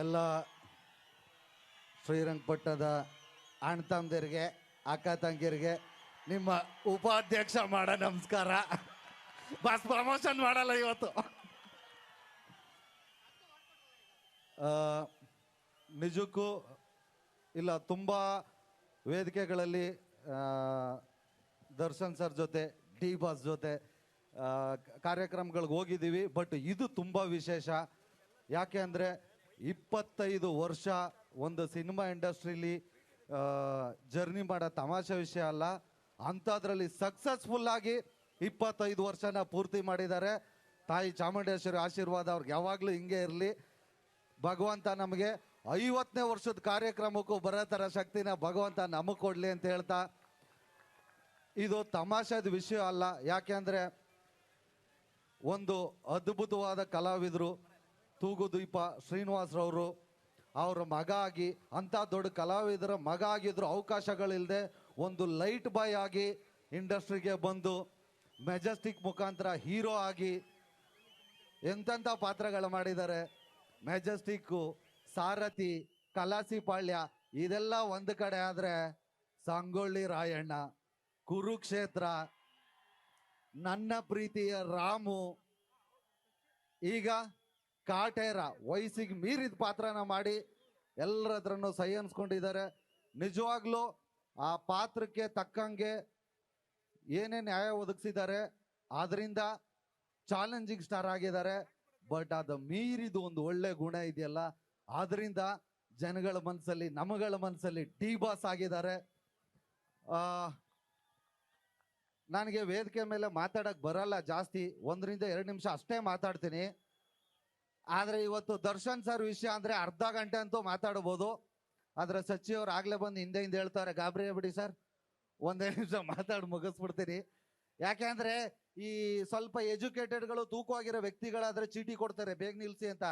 ಎಲ್ಲ ಶ್ರೀರಂಗಪಟ್ಟಣದ ಅಣ್ಣ ತಮ್ಮದಿರಿಗೆ, ಅಕ್ಕ ತಂಗಿರಿಗೆ ನಿಮ್ಮ ಉಪಾಧ್ಯಕ್ಷ ಮಾಡ ನಮಸ್ಕಾರ. ಬಸ್ ಪ್ರಮೋಷನ್ ಮಾಡಲ್ಲ ಇವತ್ತು. ನಿಜಕ್ಕೂ ಇಲ್ಲ, ತುಂಬ ವೇದಿಕೆಗಳಲ್ಲಿ ದರ್ಶನ್ ಸರ್ ಜೊತೆ ಡಿ ಬಾಸ್ ಜೊತೆ ಕಾರ್ಯಕ್ರಮಗಳಿಗೆ ಹೋಗಿದ್ದೀವಿ. ಬಟ್ ಇದು ತುಂಬ ವಿಶೇಷ. ಯಾಕೆ ಅಂದರೆ ಇಪ್ಪತ್ತೈದು ವರ್ಷ ಒಂದು ಸಿನಿಮಾ ಇಂಡಸ್ಟ್ರಿಲಿ ಜರ್ನಿ ಮಾಡೋ ತಮಾಷೆ ವಿಷಯ ಅಲ್ಲ. ಅಂಥದ್ರಲ್ಲಿ ಸಕ್ಸಸ್ಫುಲ್ ಆಗಿ ಇಪ್ಪತ್ತೈದು ವರ್ಷನ ಪೂರ್ತಿ ಮಾಡಿದ್ದಾರೆ. ತಾಯಿ ಚಾಮುಂಡೇಶ್ವರಿ ಆಶೀರ್ವಾದ ಅವ್ರಿಗೆ ಯಾವಾಗಲೂ ಹಿಂಗೆ ಇರಲಿ. ಭಗವಂತ ನಮಗೆ ಐವತ್ತನೇ ವರ್ಷದ ಕಾರ್ಯಕ್ರಮಕ್ಕೂ ಬರೋ ಥರ ಶಕ್ತಿನ ಭಗವಂತ ನಮಗೆ ಕೊಡಲಿ ಅಂತ ಹೇಳ್ತಾ. ಇದು ತಮಾಷೆದ ವಿಷಯ ಅಲ್ಲ. ಯಾಕೆಂದರೆ ಒಂದು ಅದ್ಭುತವಾದ ಕಲಾವಿದರು ತೂಗುದೀಪ ಶ್ರೀನಿವಾಸರವರು, ಅವರ ಮಗ ಆಗಿ, ಅಂಥ ದೊಡ್ಡ ಕಲಾವಿದರ ಮಗ ಆಗಿದ್ರು ಅವಕಾಶಗಳಿಲ್ಲದೆ ಒಂದು ಲೈಟ್ ಬಾಯ್ ಆಗಿ ಇಂಡಸ್ಟ್ರಿಗೆ ಬಂದು ಮೆಜೆಸ್ಟಿಕ್ ಮುಖಾಂತರ ಹೀರೋ ಆಗಿ ಎಂತೆಂಥ ಪಾತ್ರಗಳು ಮಾಡಿದ್ದಾರೆ. ಮೆಜೆಸ್ಟಿಕ್ಕು, ಸಾರಥಿ, ಕಲಾಸಿ ಪಾಳ್ಯ, ಇದೆಲ್ಲ ಒಂದು ಕಡೆ ಆದರೆ ಸಂಗೊಳ್ಳಿ ರಾಯಣ್ಣ, ಕುರುಕ್ಷೇತ್ರ, ನನ್ನ ಪ್ರೀತಿಯ ರಾಮು. ಈಗ ಕಾಟೇರ ವಯಸ್ಸಿಗೆ ಮೀರಿದ ಪಾತ್ರನ ಮಾಡಿ ಎಲ್ಲರ ಹತ್ರನೂ ಸಹಿ ಅನ್ಸ್ಕೊಂಡಿದ್ದಾರೆ. ನಿಜವಾಗ್ಲೂ ಆ ಪಾತ್ರಕ್ಕೆ ತಕ್ಕಂಗೆ ಏನೇ ನ್ಯಾಯ ಒದಗಿಸಿದ್ದಾರೆ, ಆದ್ರಿಂದ ಚಾಲೆಂಜಿಂಗ್ ಸ್ಟಾರ್ ಆಗಿದ್ದಾರೆ. ಬಟ್ ಅದು ಮೀರಿದು ಒಂದು ಒಳ್ಳೆ ಗುಣ ಇದೆಯಲ್ಲ, ಆದ್ರಿಂದ ಜನಗಳ ಮನಸ್ಸಲ್ಲಿ, ನಮಗಳ ಮನಸ್ಸಲ್ಲಿ ಟಿ ಬಾಸ್ ಆಗಿದ್ದಾರೆ. ನನಗೆ ವೇದಿಕೆ ಮೇಲೆ ಮಾತಾಡಕ್ಕೆ ಬರಲ್ಲ ಜಾಸ್ತಿ. ಒಂದರಿಂದ ಎರಡು ನಿಮಿಷ ಅಷ್ಟೇ ಮಾತಾಡ್ತೀನಿ. ಆದ್ರೆ ಇವತ್ತು ದರ್ಶನ್ ಸರ್ ವಿಷಯ ಅಂದ್ರೆ ಅರ್ಧ ಗಂಟೆ ಅಂತೂ ಮಾತಾಡಬಹುದು. ಆದ್ರೆ ಸಚಿವರು ಆಗ್ಲೇ ಬಂದು ಹಿಂದೆ ಹಿಂದೆ ಹೇಳ್ತಾರೆ ಗಾಬರಿ ಬಿಡಿ ಸರ್, ಒಂದೇ ನಿಮಿಷ ಮಾತಾಡಿ ಮುಗಿಸ್ಬಿಡ್ತೀನಿ. ಯಾಕೆಂದ್ರೆ ಈ ಸ್ವಲ್ಪ ಎಜುಕೇಟೆಡ್ಗಳು ತೂಕವಾಗಿರೋ ವ್ಯಕ್ತಿಗಳಾದ್ರೆ ಚೀಟಿ ಕೊಡ್ತಾರೆ, ಬೇಗ ನಿಲ್ಸಿ ಅಂತ.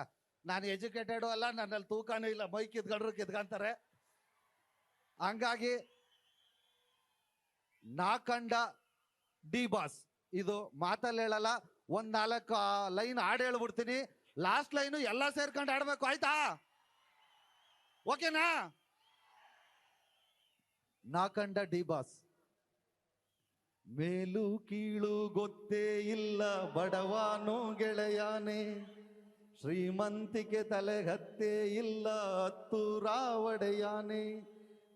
ನಾನು ಎಜುಕೇಟೆಡ್ ಅಲ್ಲ, ನನ್ನಲ್ಲಿ ತೂಕನೂ ಇಲ್ಲ, ಮೈ ಕಿದ್ಗಡ್ರು ಕಿದ್ಕಂತಾರೆ ಹಂಗಾಗಿ ನಾಕಂಡ ಡಿ ಬಾಸ್, ಇದು ಮಾತಲ್ಲಿ ಹೇಳಲ್ಲ, ಒಂದ್ ನಾಲ್ಕು ಲೈನ್ ಹಾಡು ಹೇಳ್ಬಿಡ್ತೀನಿ. ಲಾಸ್ಟ್ ಲೈನು ಎಲ್ಲ ಸೇರ್ಕೊಂಡು ಆಡ್ಬೇಕು, ಆಯ್ತಾ? ಓಕೆನಾ ನಾಕಂಡ ಡಿ ಬಾಸ್. ಮೇಲು ಕೀಳು ಗೊತ್ತೇ ಇಲ್ಲ, ಬಡವಾನು ಗೆಳೆಯಾನೆ. ಶ್ರೀಮಂತಿಕೆ ತಲೆಗತ್ತೇ ಇಲ್ಲ, ಹತ್ತು ರಾವಡೆಯಾನೆ.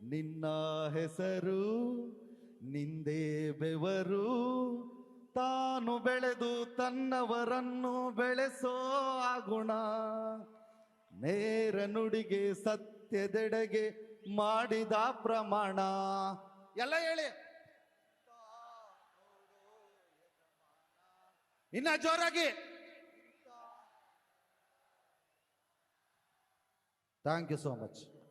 ನಿನ್ನ ಹೆಸರು, ನಿಂದೇ ಬೆವರು ತಾನು ಬೆಳೆದು ತನ್ನವರನ್ನು ಬೆಳೆಸೋ ಆ ಗುಣ. ನೇರ ನುಡಿಗೆ ಸತ್ಯದೆಡೆಗೆ ಮಾಡಿದ ಪ್ರಮಾಣ. ಎಲ್ಲ ಹೇಳಿ. ಇನ್ನ ಜೋರಾಗಿ. Thank you so much